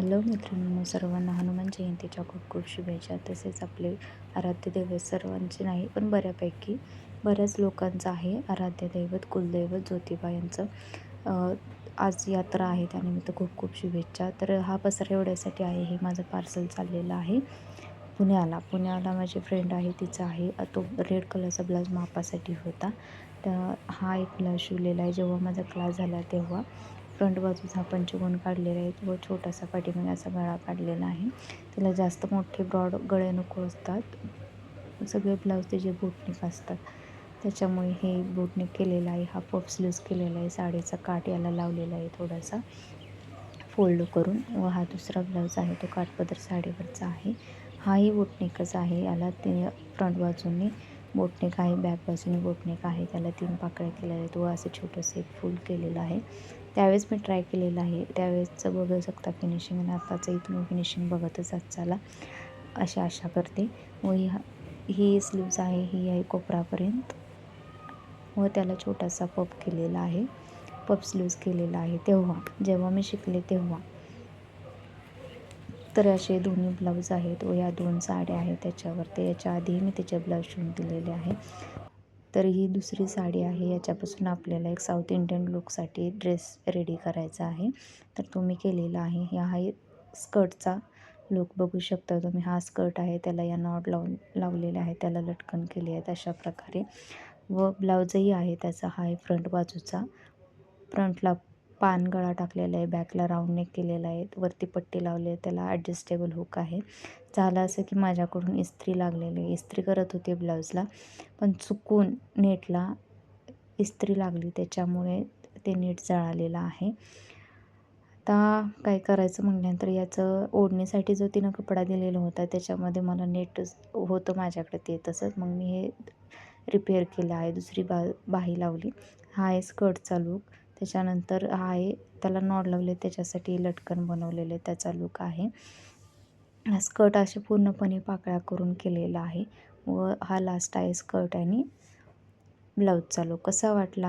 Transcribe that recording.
Hello मित्रांनो सर्वांना हनुमान जयंतीच्या खूप खूप शुभेच्छा. तसेच आपले आराध्य दैवत सर्वांचे नाही पण बऱ्यापैकी बऱ्याच लोकांचं आहे. आराध्य दैवत कुलदैवत ज्योतिबा यांचं आज यात्रा आहे त्यानिमित्त खूप खूप शुभेच्छा. तर हा पसरा एवढ्यासाठी आहे हे माझं पार्सल चाललेलं आहे. पुण्याला पुण्याला माझी फ्रेंड आहे तिचा आहे. तो रेड कलरचा ब्लाऊज मापासाठी होता. तर हा एक ब्लाऊज शिवलेला आहे. जेव्हा माझा क्लास झाला तेव्हा फ्रंट बाजूचा पंचकोन काढलेला आहे. व छोटासा पाठीमागे असा गळा काढलेला आहे. त्याला जास्त मोठे ब्रॉड गळे नको असतात. सगळे ब्लाऊज त्याचे बोटनिक असतात. त्याच्यामुळे हे बोटनिक केलेलं आहे. हा पफ स्लीव्स केलेला आहे. साडीचा काट याला लावलेला आहे थोडासा. फोल्ड करून. व हा दुसरा ब्लाऊज आहे. तो काठपदर साडीवरचा आहे. हाही बोटनिकच आहे. याला ते फ्रंट बाजूने बोटनेक आहे बॅक बाजूने बोटनेक आहे त्याला तीन पाकळ्या केलेल्या आहेत. व असं छोटंसं एक फूल केलेलं आहे. त्यावेळेस मी ट्राय केलेलं आहे. त्यावेळेसचं बघू शकता फिनिशिंग आणि आताचं इथून फिनिशिंग बघतच आत चाला अशी आशा करते. व ह्या ही स्लीव्ज आहे ही आहे कोपरापर्यंत. व त्याला छोटासा पप केलेला आहे. पप स्लीव्ज केलेला आहे. तेव्हा जेव्हा मी शिकले तेव्हा. तर असे दोन्ही ब्लाऊज आहेत व या दोन साड्या आहेत त्याच्यावरती. याच्या आधी मी त्याचे ब्लाऊज शिवून दिलेले आहे. तर ही दुसरी साडी आहे. याच्यापासून आपल्याला एक साऊथ इंडियन लुकसाठी ड्रेस रेडी करायचा आहे. तर तो मी केलेला आहे. ह्या हा स्कर्टचा लुक बघू शकता तुम्ही. हा स्कर्ट आहे. त्याला या नॉट लाव लावलेले आहे त्याला लटकन केली आहेत अशा प्रकारे. व ब्लाऊजही आहे त्याचा हा आहे फ्रंट बाजूचा फ्रंटला पान गळा टाकलेला आहे बॅकला राऊंड नेक केलेला आहे वरती पट्टी लावली आहे त्याला ॲडजस्टेबल हुक आहे. झालं असं की माझ्याकडून इस्त्री लागलेली आहे. इस्त्री करत होते ब्लाऊजला पण चुकून नेटला इस्त्री लागली त्याच्यामुळे ते नीट जळालेलं आहे. आता काय करायचं म्हटल्यानंतर याचं ओढणीसाठी जो तिनं कपडा दिलेला होता त्याच्यामध्ये मला नेट होतं माझ्याकडे ते तसंच. मग मी हे रिपेअर केलं आहे दुसरी बा बाही लावली. हा आहे स्कर्टचा लूक त्याच्यानंतर हा आहे त्याला नॉड लावले त्याच्यासाठी लटकन बनवलेले त्याचा लूक आहे. हा स्कर्ट असे पूर्णपणे पाकळ्या करून केलेला आहे. व हा लास्ट आहे स्कर्ट आणि ब्लाऊजचा लुक कसा वाटला?